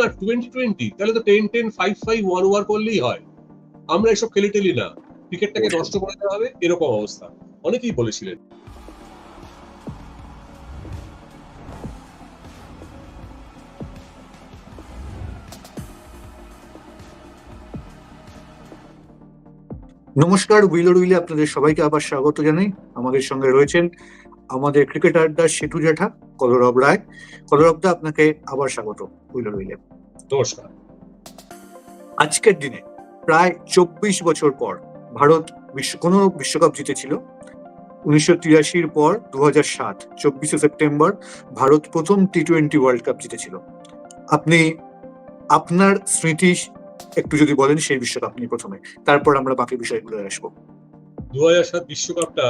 না twenty twenty তাহলে তো ten ten five five one over করলেই হয়। আমরা এসব খেলে টেলি না। ক্রিকেটটাকে নষ্ট করে দেওয়া হবে, এরকম অবস্থা। অনেকেই বলেছিলেন। নমস্কার, উইলো উইলে আপনাদের সবাইকে আবার স্বাগত জানাই। আমাদের সঙ্গে রয়েছেন আমাদের ক্রিকেটারদা সেটু জ্যাঠা, কলরব রায়। কলরবদা, আপনাকে আবার স্বাগত। উইলে নমস্কার। আজকের দিনে প্রায় চব্বিশ বছর পর ভারত বিশ্ব কোনো বিশ্বকাপ জিতেছিল। উনিশশো তিরাশির পর দু হাজার সাত চব্বিশে সেপ্টেম্বর ভারত প্রথম টি টোয়েন্টি ওয়ার্ল্ড কাপ জিতেছিল। আপনি আপনার স্মৃতি একটু যদি বলেন সেই বিশ্বকাপ নিয়ে প্রথমে তারপর আমরা বাকি বিষয়গুলো আসব। দু হাজার সাত বিশ্বকাপটা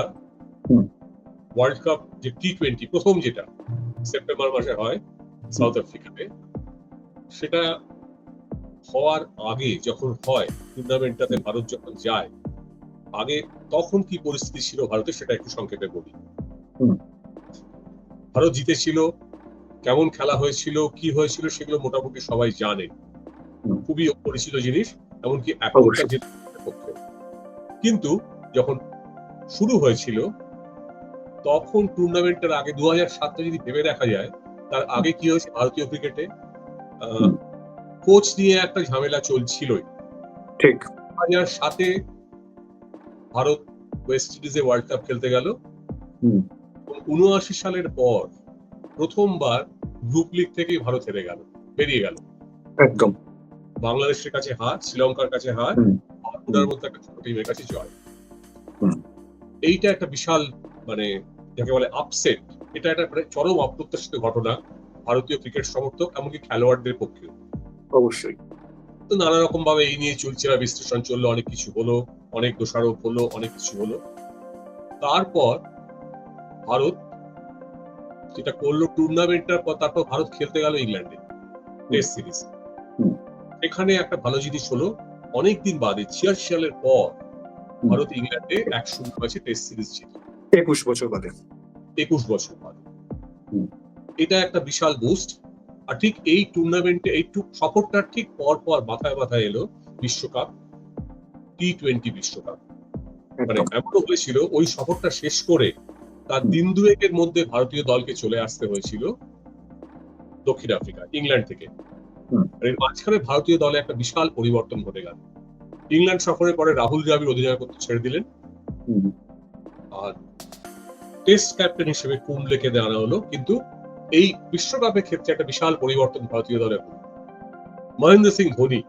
ওয়ার্ল্ড কাপ যে টি টোয়েন্টি প্রথম যেটা সেপ্টেম্বর মাসে হয় সাউথ আফ্রিকাতে। সেটা হওয়ার আগে যখন হয় টুর্নামেন্টটাতে ভারত যখন যায় আগে তখন কি পরিস্থিতি ছিল ভারতের সেটা একটু সংক্ষেপে বলি। ভারত জিতেছিল কেমন খেলা হয়েছিল কি হয়েছিল সেগুলো মোটামুটি সবাই জানে। খুবই পরিচিত জিনিস এমনকি পক্ষে। কিন্তু যখন শুরু হয়েছিল তখন টুর্নামেন্টের আগে দু হাজার সাতটা যদি ভেবে দেখা যায় তার আগে কি হয়েছে ভারতীয় ক্রিকেটে। কোচ নিয়ে একটা ঝামেলা চলছিলই। ঠিক। হাজার সাতে ভারত ওয়েস্ট ইন্ডিজে ওয়ার্ল্ড কাপ খেলতে গেল। উনআশি সালের পর প্রথমবার গ্রুপ লিগ থেকেই ভারত হেরে গেল বেরিয়ে গেল। একদম। বাংলাদেশের কাছে হার শ্রীলঙ্কার কাছে হার। বারমুডার মধ্যে একটা ছোট টিমের কাছে জয়। এইটা একটা বিশাল মানে যাকে বলে আপসেট এটা একটা মানে চরম অপ্রত্যাশিত ঘটনা। ভারতীয় ক্রিকেট সমর্থক এমনকি খেলোয়াড়দের পক্ষে অবশ্যই। তো নানা রকম ভাবে এই নিয়ে চলছিল বিশ্লেষণ চলল অনেক কিছু হলো অনেক দোষারোপ হলো অনেক কিছু হলো। তারপর ভারত যেটা করল টুর্নামেন্টটার পর তারপর ভারত খেলতে গেল ইংল্যান্ডে টেস্ট সিরিজ এখানে একটা ভালো জিনিস হলো অনেকদিন বাদে ছিয়াশি সালের পর ভারত ইংল্যান্ডে এক শূন্য ম্যাচে টেস্ট সিরিজ জিত। একুশ বছর বাদে। একুশ বছর বাদে। এটা একটা বিশাল বুস্ট আর ঠিক এই টুর্নামেন্টে এই সফরটার ঠিক পর পর মাথায় মাথায় এলো বিশ্বকাপ টি টোয়েন্টি বিশ্বকাপ। মানে এমনও হয়েছিল ওই সফরটা শেষ করে তার দিন দুয়েকের মধ্যে ভারতীয় দলকে চলে আসতে হয়েছিল দক্ষিণ আফ্রিকা ইংল্যান্ড থেকে। আর এর মাঝখানে ভারতীয় দলে একটা বিশাল পরিবর্তন ঘটে গেল। ইংল্যান্ড সফরের পরে রাহুল দ্রাবিড় অধিনায়কত্ব ছেড়ে দিলেন। আর টেস্ট ক্যাপ্টেন হিসেবে কুমলেকে আনা হলো কিন্তু এই বিশ্বকাপের ক্ষেত্রে একটা বিশাল পরিবর্তন ভারতীয় দলে হলো মহেন্দ্র সিং ধোনি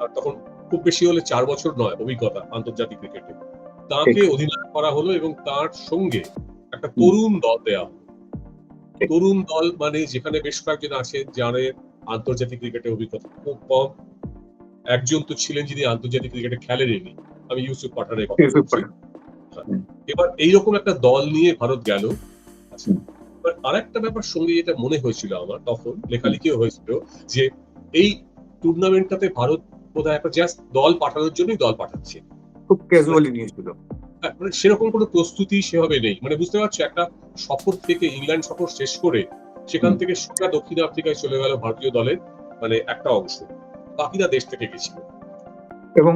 আর তখন খুব বেশি হলে চার বছর নয় অভিজ্ঞতা আন্তর্জাতিক ক্রিকেটে। তাকে অধিনায়ক করা হলো এবং তার সঙ্গে একটা তরুণ দল দেয়া হলো। তরুণ দল মানে যেখানে বেশ কয়েকজন আছেন যাদের আন্তর্জাতিক ক্রিকেটে অভিজ্ঞতা খুব কম। একজন তো ছিলেন যিনি আন্তর্জাতিক ক্রিকেটে খেলেননি আমি ইউসুফ পাঠানের কথা। পাঠান। এবার এইরকম একটা দল নিয়ে ভারত গেল। এবার আরেকটা ব্যাপার সঙ্গে যেটা মনে হয়েছিল আমার তখন লেখালেখিও হয়েছিল যে এই টুর্নামেন্টটাতে ভারত বোধহয় একটা জাস্ট দল পাঠানোর জন্যই দল পাঠাচ্ছে। খুব ক্যাজুয়ালি নিয়েছিল। হ্যাঁ, মানে সেরকম কোনো প্রস্তুতি সেভাবে নেই। মানে বুঝতে পারছ একটা সফর থেকে ইংল্যান্ড সফর শেষ করে সেখান থেকে সোজা দক্ষিণ আফ্রিকায় চলে গেল ভারতীয় দলের মানে একটা অংশ। বাকিরা দেশ থেকে গেছিল। এবং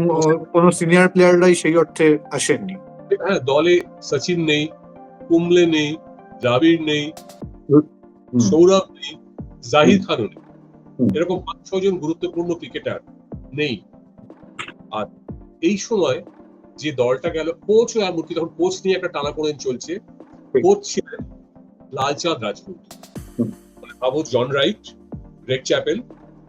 কোনো সিনিয়র প্লেয়াররাই সেই অর্থে আসেননি। হ্যাঁ দলে সচিন নেই কুমলে নেই দ্রাবিড় নেই সৌরভ নেই জাহিদ খানও নেই। এরকম পাঁচ ছজন গুরুত্বপূর্ণ ক্রিকেটার নেই। আর এই সময় যে দলটা গেল কোচ এমনকি তখন কোচ নিয়ে একটা টানাপোড়েন চলছে। কোচ ছিলেন লালচাঁদ রাজপুত। হুম। মানে ভাবো জন রাইট গ্রেগ চ্যাপেল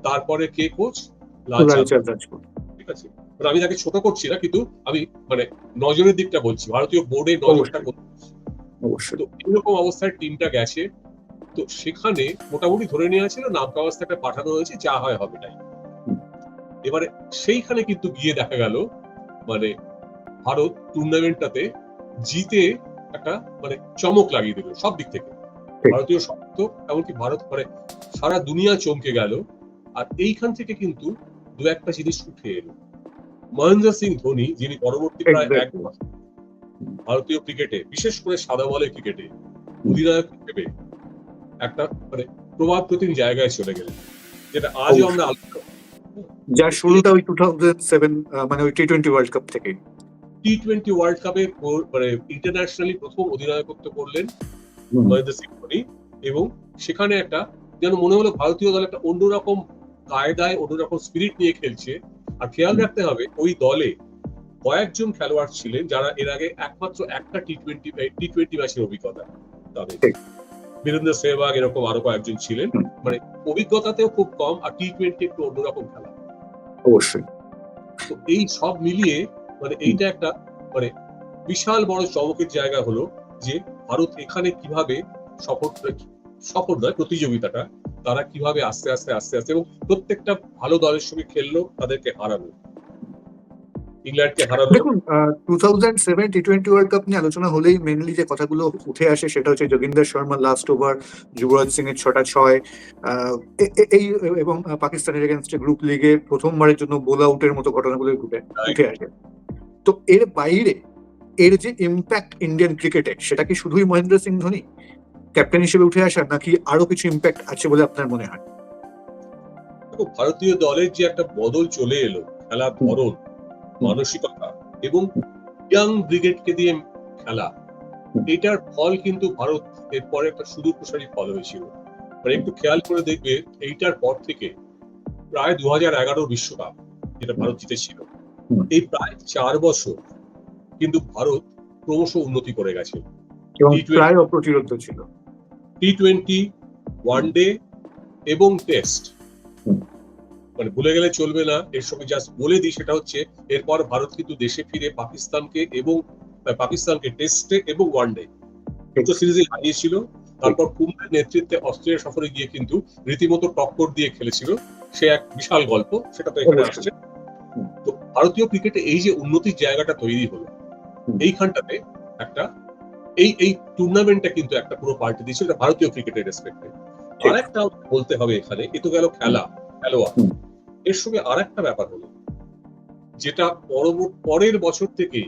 তারপরে কে কোচ লালচাঁদ। রাজপুত। ঠিক আছে। আমি তাকে ছোট করছি না কিন্তু আমি মানে নজরের দিকটা বলছি। ভারতীয় বোর্ডে নজরটা অবশ্যই। তো এরকম অবস্থায় টিমটা গেছে। তো সেখানে মোটামুটি ধরে নেওয়া ছিল পাঠানো হয়েছে যা হয় হবে তাই। এবারে সেইখানে কিন্তু গিয়ে দেখা গেল মানে ভারত টুর্নামেন্টটাতে জিতে একটা মানে চমক লাগিয়ে দিল সব দিক থেকে। ভারতীয় সমর্থক এমনকি ভারত মানে সারা দুনিয়া চমকে গেল। আর এইখান থেকে কিন্তু দু একটা জিনিস উঠে এলো। মহেন্দ্র সিং ধোনি যিনি পরবর্তী প্রায় এক Exactly. ভারতীয় ক্রিকেটে বিশেষ করে সাদা বলের ক্রিকেটে অধিনায়ক হিসেবে একটা মানে প্রভাব প্রতিম জায়গায় চলে গেলেন। যেটা আজও আমরা আলোচনা যার শুরুটা ওই টু থাউজেন্ড সেভেন মানে ওই টি টোয়েন্টি ওয়ার্ল্ড কাপ থেকে। টি টোয়েন্টি ওয়ার্ল্ড কাপে মানে ইন্টারন্যাশনালি প্রথম অধিনায়কত্ব করলেন মহেন্দ্র সিং ধোনি এবং সেখানে একটা যেন মনে হলো ভারতীয় দল একটা অন্যরকম কায়দায় অন্যরকম স্পিরিট নিয়ে খেলছে। আর খেয়াল রাখতে হবে ওই দলে কয়েকজন খেলোয়াড় ছিলেন যারা এর আগে একমাত্র একটা টি টোয়েন্টি টি টোয়েন্টি ম্যাচের অভিজ্ঞতা তাদের। বীরেন্দ্র সেহবাগ এরকম আরও কয়েকজন ছিলেন। মানে অভিজ্ঞতাতেও খুব কম আর টি টোয়েন্টি একটু অন্যরকম খেলা। অবশ্যই। তো এই সব মিলিয়ে মানে এইটা একটা মানে বিশাল বড় চমকের জায়গা হলো যে ভারত এখানে কীভাবে সফর সফর নয় প্রতিযোগিতাটা তারা কীভাবে আস্তে আস্তে আস্তে আস্তে এবং প্রত্যেকটা ভালো দলের সঙ্গে খেললো তাদেরকে হারালো। ইংল্যান্ডকে হারালো। দেখুন two thousand seven T twenty world cup নিয়ে আলোচনা হলেই মেনলি যে কথাগুলো উঠে আসে সেটা হচ্ছে যোগিন্দর শর্মা লাস্ট ওভার যুবরাজ সিং এর ছটা ছয় এই এবং পাকিস্তানের এগেনস্টে গ্রুপ লিগে প্রথমবারের জন্য বোল আউটের মতো ঘটনাগুলো উঠে উঠে আসে। তো এর বাইরে এর যে ইম্প্যাক্ট ইন্ডিয়ান ক্রিকেটে সেটা কি শুধুই মহেন্দ্র সিং ধোনি ক্যাপ্টেন হিসেবে উঠে আসা নাকি আরও কিছু ইম্প্যাক্ট আছে বলে আপনার মনে হয়? ভারতীয় দলের যে একটা বদল চলে এলো খেলার ধরন মানসিকতা এবং ইয়াং ব্রিগেডকে দিয়ে খেলা এটার ফল কিন্তু ভারত এরপরে একটা সুদূর প্রসারী ফল হয়েছিল। মানে একটু খেয়াল করে দেখবে এইটার পর থেকে প্রায় দু হাজার এগারো বিশ্বকাপ যেটা ভারত জিতেছিল। এই প্রায় চার বছর কিন্তু ভারত ক্রমশ উন্নতি করে গেছে। এবং প্রায় অপ্রতিরোধ ছিল। টি টোয়েন্টি ওয়ান ডে এবং টেস্ট। মানে ভুলে গেলে চলবে না। এর সঙ্গে জাস্ট বলে দিই সেটা হচ্ছে এরপর ভারত কিন্তু দেশে ফিরে পাকিস্তানকে এবং পাকিস্তানকে টেস্টে এবং ওয়ান ডে দুটো সিরিজে হারিয়েছিল। তারপর কুম্ভের নেতৃত্বে অস্ট্রেলিয়া সফরে গিয়ে কিন্তু রীতিমতো টক্কর দিয়ে খেলেছিল। সে এক বিশাল গল্প সেটা তো এখানে আসছে। তো ভারতীয় ক্রিকেটে এই যে উন্নতির জায়গাটা তৈরি হলো এইখানটাতে একটা এই এই টুর্নামেন্টটা কিন্তু একটা পুরো পার্টি দিয়েছিল এটা ভারতীয় ক্রিকেটের রেসপেক্টে। আর একটা বলতে হবে এখানে এ তো গেল খেলা খেলোয়াড়। এর সঙ্গে আর একটা ব্যাপার হলো যেটা পরবর্তী পরের বছর থেকে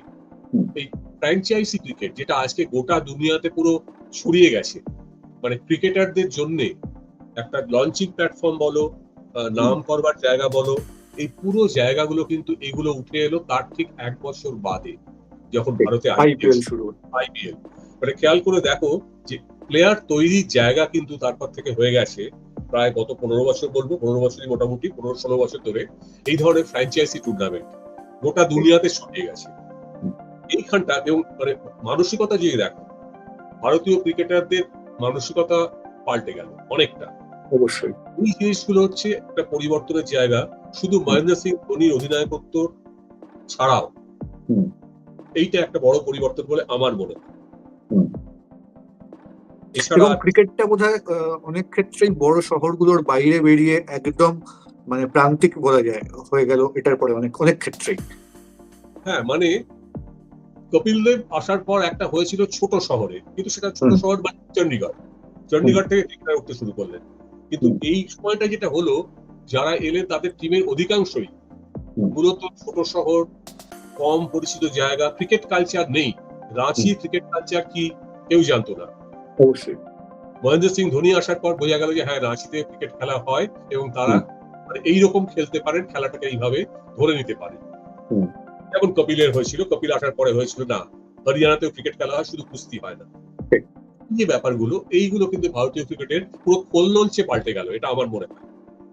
এই ফ্র্যাঞ্চাইজি ক্রিকেট যেটা আজকে গোটা দুনিয়াতে পুরো ছড়িয়ে গেছে মানে ক্রিকেটারদের জন্য একটা লঞ্চিং প্ল্যাটফর্ম বলো নাম করবার জায়গা বলো এই পুরো জায়গাগুলো কিন্তু এগুলো উঠে এলো তার ঠিক এক বছর বাদে যখন ভারতে আইপিএল শুরু। আইপিএল। মানে খেয়াল করে দেখো যে প্লেয়ার তৈরির জায়গা কিন্তু তারপর থেকে হয়ে গেছে প্রায় গত পনেরো বছর বলব পনেরো বছরই মোটামুটি পনেরো ষোলো বছর ধরে এই ধরনের ফ্র্যাঞ্চাইজি টুর্নামেন্ট গোটা দুনিয়াতে ছড়িয়ে গেছে। এইখানটা এবং মানে মানসিকতা যদি দেখো ভারতীয় ক্রিকেটারদের মানসিকতা পাল্টে গেল অনেকটা। অবশ্যই। এই জিনিসগুলো হচ্ছে একটা পরিবর্তনের জায়গা। শুধু মহেন্দ্র সিং ধোনির অধিনায়কত্ব ছাড়াও এইটা একটা বড় পরিবর্তন বলে আমার মনে হয়। এবং ক্রিকেটটা বোধ হয় অনেক ক্ষেত্রেই বড় শহরগুলোর বাইরে বেরিয়ে একদম মানে প্রান্তিক বলা যায় হয়ে গেল এটার পরে অনেক অনেক ক্ষেত্রেই। হ্যাঁ মানে কপিল দেব আসার পর একটা হয়েছিল ছোট শহরে কিন্তু সেটা ছোট শহর মানে চণ্ডীগড় চণ্ডীগড় থেকে ক্রিকেটার উঠতে শুরু করলেন। কিন্তু এই সময়টা যেটা হলো যারা এলেন তাদের টিমের অধিকাংশই মূলত ছোট শহর কম পরিচিত জায়গা ক্রিকেট কালচার নেই। রাঁচি ক্রিকেট কালচার কি কেউ জানতো না। অবশ্যই। মহেন্দ্র সিং ধোনি আসার পর বোঝা গেল যে হ্যাঁ রাঁচিতে ক্রিকেট খেলা হয় এবং তারা মানে এইরকম খেলতে পারেন খেলাটাকে এইভাবে ধরে নিতে পারেন। যেমন কপিলের হয়েছিল কপিল আসার পরে হয়েছিল না হরিয়ানাতেও ক্রিকেট খেলা হয় শুধু কুস্তি হয় না। যে ব্যাপারগুলো এইগুলো কিন্তু ভারতীয় ক্রিকেটের পুরো কোল্লঞ্চে পাল্টে গেল এটা আমার মনে হয়।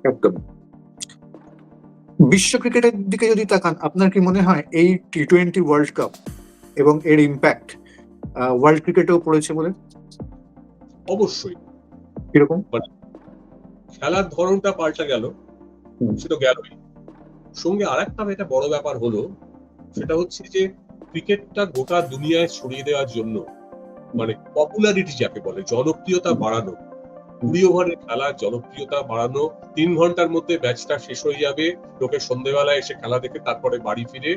একদম। বিশ্ব ক্রিকেটের দিকে যদি তাকান আপনার কি মনে হয় এই টি টোয়েন্টি ওয়ার্ল্ড কাপ এবং এর ইম্প্যাক্ট ওয়ার্ল্ড ক্রিকেটেও পড়েছে বলে? অবশ্যই। কীরকম? খেলার ধরনটা পাল্টে গেল সেটা গেলই। সঙ্গে আরেকটা এটা বড় ব্যাপার হলো সেটা হচ্ছে যে ক্রিকেটটা গোটা দুনিয়ায় ছড়িয়ে দেওয়ার জন্য মানে পপুলারিটি যাকে বলে জনপ্রিয়তা বাড়ানো। কুড়ি ওভারের খেলার জনপ্রিয়তা বাড়ানো তিন ঘণ্টার মধ্যে ম্যাচটা শেষ হয়ে যাবে লোকে সন্ধ্যেবেলায় এসে খেলা দেখে তারপরে বাড়ি ফিরে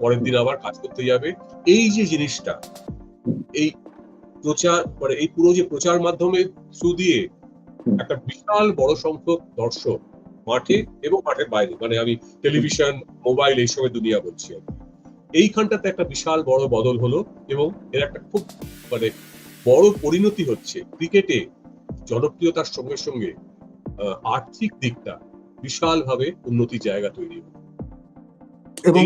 পরের দিন আবার কাজ করতে যাবে। এই যে জিনিসটা এই প্রচার মানে এই পুরো যে প্রচার মাধ্যমে থ্রু দিয়ে একটা বিশাল বড় সংখ্যক দর্শক মাঠে এবং মাঠের বাইরে মানে আমি টেলিভিশন মোবাইল এইসবের দুনিয়া বলছি আর এইখানটাতে একটা বিশাল বড় বদল হলো এবং এর একটা খুব মানে বড় পরিণতি হচ্ছে। ক্রিকেটে জনপ্রিয়তার সঙ্গে সঙ্গে আর্থিক দিকটা বিশালভাবে উন্নতির জায়গা তৈরি এবং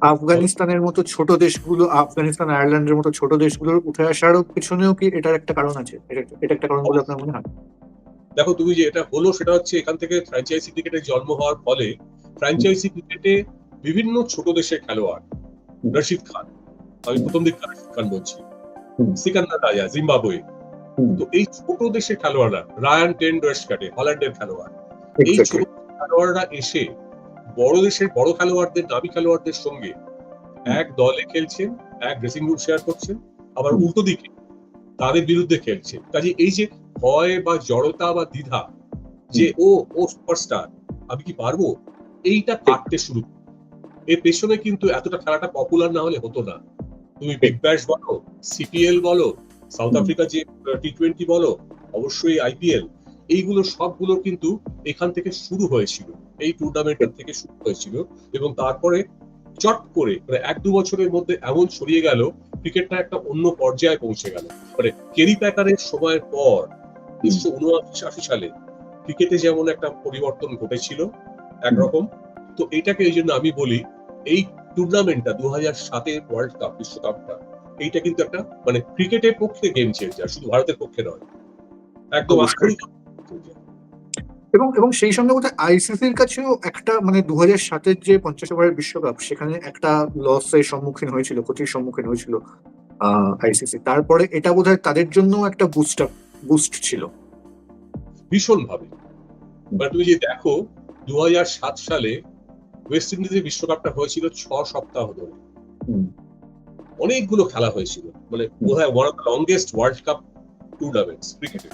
আফগানিস্তানের মতো ছোট দেশগুলো আফগানিস্তান আয়ারল্যান্ডের মতো ছোট দেশগুলোর উঠে আসারও পিছনেও কি এটার একটা কারণ আছে? এটা একটা কারণ বলে আপনার মনে হয়? দেখো তুমি যে এটা হলো সেটা হচ্ছে এখান থেকে ফ্র্যাঞ্চাইজি ক্রিকেটের জন্ম হওয়ার ফলে ফ্র্যাঞ্চাইজি ক্রিকেটে বিভিন্ন ছোট দেশের খেলোয়াড় রশিদ খান আমি প্রথম দিক রশিদ খান বলছি। সিকান্দার রাজা জিম্বাবুয়ে। তো এই ছোট দেশের খেলোয়াড়রা রায়ান টেন কাটে হল্যান্ডের খেলোয়াড় এই ছোট খেলোয়াড়রা এসে বড় দেশের বড় খেলোয়াড়দের নামী খেলোয়াড়দের সঙ্গে এক দলে খেলছেন এক ড্রেসিং রুম শেয়ার করছেন আবার উল্টো দিকে তাদের বিরুদ্ধে খেলছেন। কাজে এই যে ভয় বা জড়তা বা দ্বিধা যে ও ও সুপারস্টার আমি কি পারব? এইটা কাটতে শুরু এর পেছনে কিন্তু এতটা খেলাটা পপুলার না হলে হতো না। তুমি বিগ ব্যাশ বলো সিপিএল বলো সাউথ। আফ্রিকা যে টি টোয়েন্টি বলো অবশ্যই আইপিএল এইগুলো সবগুলো কিন্তু এখান থেকে শুরু হয়েছিল। এই টুর্নামেন্টের থেকে শুরু হয়েছিল এবং তারপরে চট করে মানে এক দু বছরের মধ্যে এমন ছড়িয়ে গেল ক্রিকেটটা একটা অন্য পর্যায়ে পৌঁছে গেল। মানে কেরি প্যাকারের সময়ের পর উনিশশো উনআশি সালে ক্রিকেটে যেমন একটা পরিবর্তন ঘটেছিল একরকম। তো এটাকে এই জন্য আমি বলি এই টুর্নামেন্টটা দু হাজার সাতের ওয়ার্ল্ড কাপ বিশ্বকাপটা এইটা কিন্তু একটা মানে ক্রিকেটের পক্ষে গেম চেঞ্জার শুধু ভারতের পক্ষে নয়। একদম। আক্ষরিক এবং এবং সেই সঙ্গে বোধহয় আইসিসির কাছেও একটা মানে দু হাজার সাতের যে পঞ্চাশ ওভারের বিশ্বকাপ সেখানে একটা লসের সম্মুখীন হয়েছিল ক্ষতির সম্মুখীন হয়েছিল আইসিসি তারপরে এটা বোধহয় তাদের জন্য একটা বুস্ট বুস্ট ছিল। ভীষণ ভাবে তুমি যে দেখো দু সাত সালে ওয়েস্ট ইন্ডিজের বিশ্বকাপটা হয়েছিল ছ সপ্তাহ ধরে। অনেকগুলো খেলা হয়েছিল। মানে বোধহয় one of the longest world cup tournaments ক্রিকেটে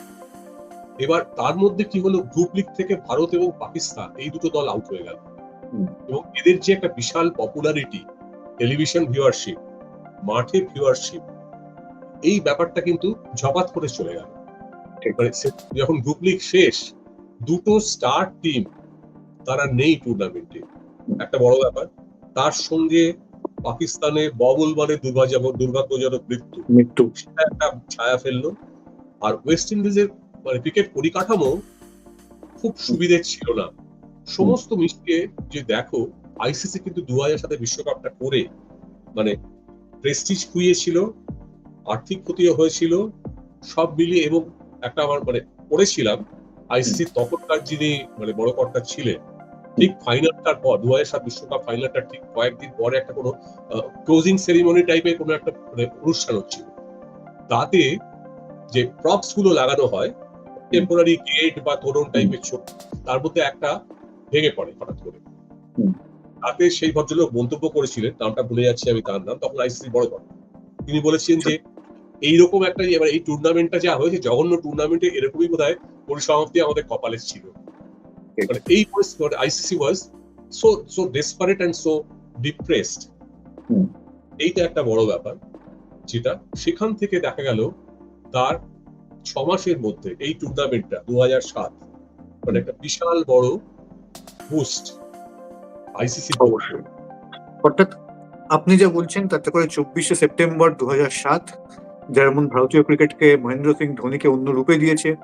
এবার তার মধ্যে কি হলো? গ্রুপ লিগ থেকে ভারত এবং পাকিস্তান এই দুটো দল আউট হয়ে গেল। এবং এদের যে একটা বিশাল পপুলারিটি টেলিভিশন ভিউয়ারশিপ মাঠে ভিউয়ারশিপ এই ব্যাপারটা কিন্তু ঝপাত করে চলে গেল। মানে যখন গ্রুপ লিগ শেষ দুটো স্টার টিম তারা নেই টুর্নামেন্টে একটা বড় ব্যাপার তার সঙ্গে পাকিস্তানে ববল মানে দুর্ভাগ্য দুর্ভাগ্যজনক মৃত্যু। মৃত্যু। সেটা একটা ছায়া ফেলল। আর ওয়েস্ট ইন্ডিজের মানে ক্রিকেট পরিকাঠামো খুব সুবিধে ছিল না। সমস্ত মিশিয়ে যে দেখো আইসিসি কিন্তু দু হাজার সাথে বিশ্বকাপটা করে মানে প্রেস্টিজ খুইয়েছিল আর্থিক ক্ষতিও হয়েছিল সব মিলিয়ে এবং একটা আমার মানে পড়েছিলাম আইসিসি তখনকার যিনি মানে বড় কর্তা ছিলেন ঠিক ফাইনালটার পর দু হাজার সাত বিশ্বকাপ ফাইনালটার ঠিক কয়েকদিন পরে একটা কোনো ক্লোজিং সেরিমনি টাইপের কোনো একটা মানে অনুষ্ঠান হচ্ছিল। তাতে যে প্রপসগুলো লাগানো হয় টেম্পোরারি গেট বা তোরণ টাইপের ছোট তার মধ্যে একটা ভেঙে পড়ে হঠাৎ করে। তাতে সেই ভদ্রলোক মন্তব্য করেছিলেন নামটা ভুলে যাচ্ছি আমি তার নাম তখন আইসিসি বড় কথা তিনি বলেছেন যে এইরকম একটা এবার এই টুর্নামেন্টটা যা হয়েছে জঘন্য টুর্নামেন্টে এরকমই বোধ হয় পরিসমাপ্তি আমাদের কপালে ছিল। মানে এই পরিস্থিতি ICC was so so desperate and so depressed এইটা একটা বড় ব্যাপার যেটা সেখান থেকে দেখা গেল তার ছ মাসের মধ্যে এই টুর্নামেন্টটা দু হাজার সাত মানে একটা বিশাল বড় বুস্ট আইসিসি অর্থাৎ আপনি যা বলছেন তাতে করে চব্বিশে সেপ্টেম্বর দু হাজার সাত যেমন ভারতীয় ক্রিকেটকে মহেন্দ্র সিং ধোনিকে অন্য রূপে দিয়েছে।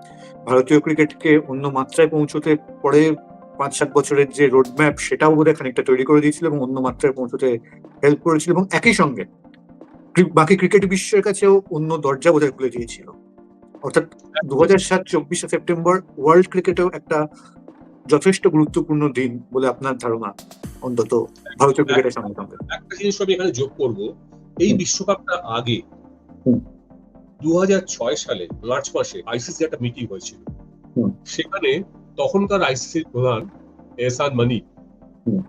ভারতীয় ক্রিকেটকে অন্য মাত্রায় পৌঁছতে পরে পাঁচ সাত বছরের যে রোডম্যাপ সেটাও বোধহয় খানিকটা তৈরি করে দিয়েছিল এবং অন্য মাত্রায় পৌঁছতে হেল্প করেছিল এবং একই সঙ্গে বাকি ক্রিকেট বিশ্বের কাছেও অন্য দরজা বোধহয় খুলে দিয়েছিল। অর্থাৎ দু হাজার সাত চব্বিশে সেপ্টেম্বর ওয়ার্ল্ড ক্রিকেটেও একটা যথেষ্ট গুরুত্বপূর্ণ দিন বলে আপনার ধারণা অন্তত ভারতীয় ক্রিকেটের সঙ্গে একটা জিনিস আমি এখানে যোগ করব এই বিশ্বকাপটা আগে। দু সালে মার্চ মাসে আইসিসি একটা মিটিং হয়েছিল। সেখানে তখনকার আইসিসির প্রধান এহসান মানি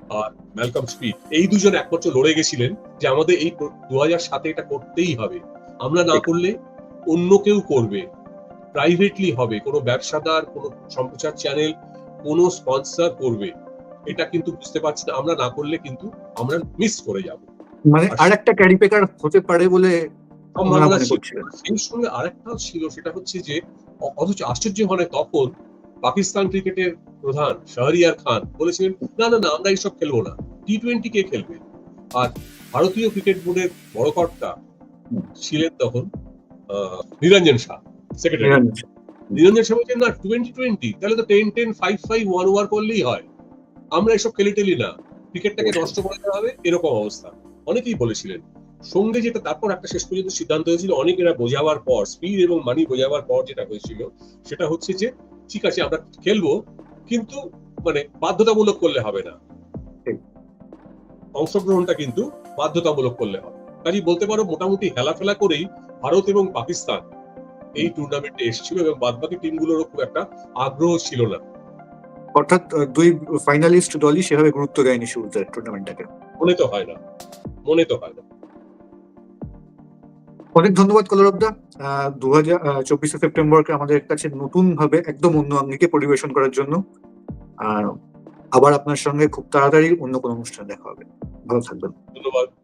আর ম্যালকম স্পিড এই দুজন একমাত্র লড়ে গেছিলেন যে আমাদের এই দু হাজার সাতে এটা করতেই হবে। আমরা না করলে অন্য কেউ করবে। প্রাইভেটলি হবে কোনো ব্যবসাদার কোনো সম্প্রচার চ্যানেল কোনো স্পন্সর করবে। এটা কিন্তু বুঝতে পারছি না আমরা না করলে কিন্তু আমরা মিস করে যাব। মানে আর- আর ক্যারি পেকার হতে পারে বলে সেই সঙ্গে আরেকটাও ছিল সেটা হচ্ছে যে অথচ আশ্চর্য মানে তখন পাকিস্তান ক্রিকেটের প্রধান শাহরিয়ার খান বলেছিলেন না না না আমরা এইসব খেলব না। টি টোয়েন্টি কে খেলবে? আর ভারতীয় ক্রিকেট বোর্ডের বড় কর্তা ছিলেন তখন আহ, নিরঞ্জন শাহ। সেক্রেটারি নিরঞ্জন বলছেন না টোয়েন্টি টোয়েন্টি তাহলে তো ten ten five five one over করলেই হয়। আমরা এসব খেলে টেলি না। ক্রিকেটটাকে নষ্ট করে দেওয়া হবে এরকম অবস্থা। অনেকেই বলেছিলেন। সঙ্গে যেটা তারপর একটা শেষ পর্যন্ত সিদ্ধান্ত হয়েছিল অনেকেরা বোঝাবার পর স্পিড এবং মানি বোঝাবার পর যেটা হয়েছিল সেটা হচ্ছে যে ঠিক আছে আমরা খেলব কিন্তু মানে বাধ্যতামূলক করলে হবে না। অংশগ্রহণটা কিন্তু বাধ্যতামূলক করলে হবে। কাজে বলতে পারো মোটামুটি হেলাফেলা করেই ভারত এবং পাকিস্তান এই টুর্নামেন্টে এসেছিল এবং বাদবাকি টিমগুলোরও খুব একটা আগ্রহ ছিল না। অর্থাৎ দুই ফাইনালিস্ট দলই সেভাবে গুরুত্ব দেয়নি শুরুতে টুর্নামেন্টটাকে মনে তো হয় না। মনে তো হয় না। অনেক ধন্যবাদ কলরবদা। দু হাজার চব্বিশে সেপ্টেম্বরকে আমাদের কাছে নতুন ভাবে একদম অন্য আঙ্গিকে পরিবেশন করার জন্য। আর আবার আপনার সঙ্গে খুব তাড়াতাড়ি অন্য কোনো অনুষ্ঠান দেখা হবে। ভালো থাকবেন। ধন্যবাদ।